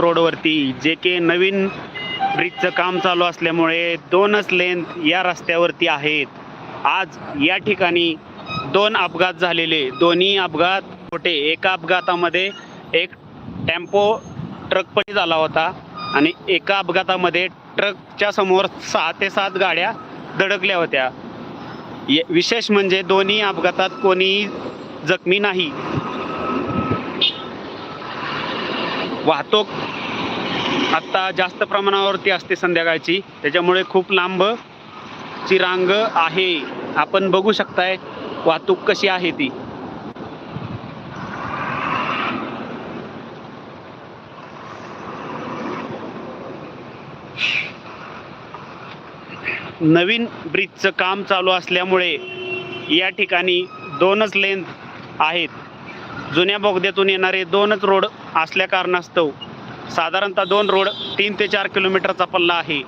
रोडवरती जे के नवीन ब्रिजचं काम चालू असल्यामुळे दोनच लेन या रस्त्यावरती आहेत. आज या ठिकाणी दोन अपघात झालेले. दोन्ही अपघात होते एका अपघातामध्ये एक टेम्पो ट्रकपटी झाला होता आणि एका अपघातामध्ये ट्रकच्या समोर सहा ते सात गाड्या धडकल्या होत्या. विशेष म्हणजे दोन्ही अपघातात कोणीही जखमी नाही. वाहतूक आत्ता जास्त प्रमाणावरती असते संध्याकाळची. त्याच्यामुळे खूप लांब ची रांग आहे. आपण बघू शकताय वाहतूक कशी आहे ती. नवीन ब्रिजचं काम चालू असल्यामुळे या ठिकाणी दोनच लेन आहेत. जुन्या बोगद्यातून येणारे दोनच रोड असल्या कारणास्तव साधारणतः दोन रोड तीन ते चार किलोमीटरचा पल्ला आहे.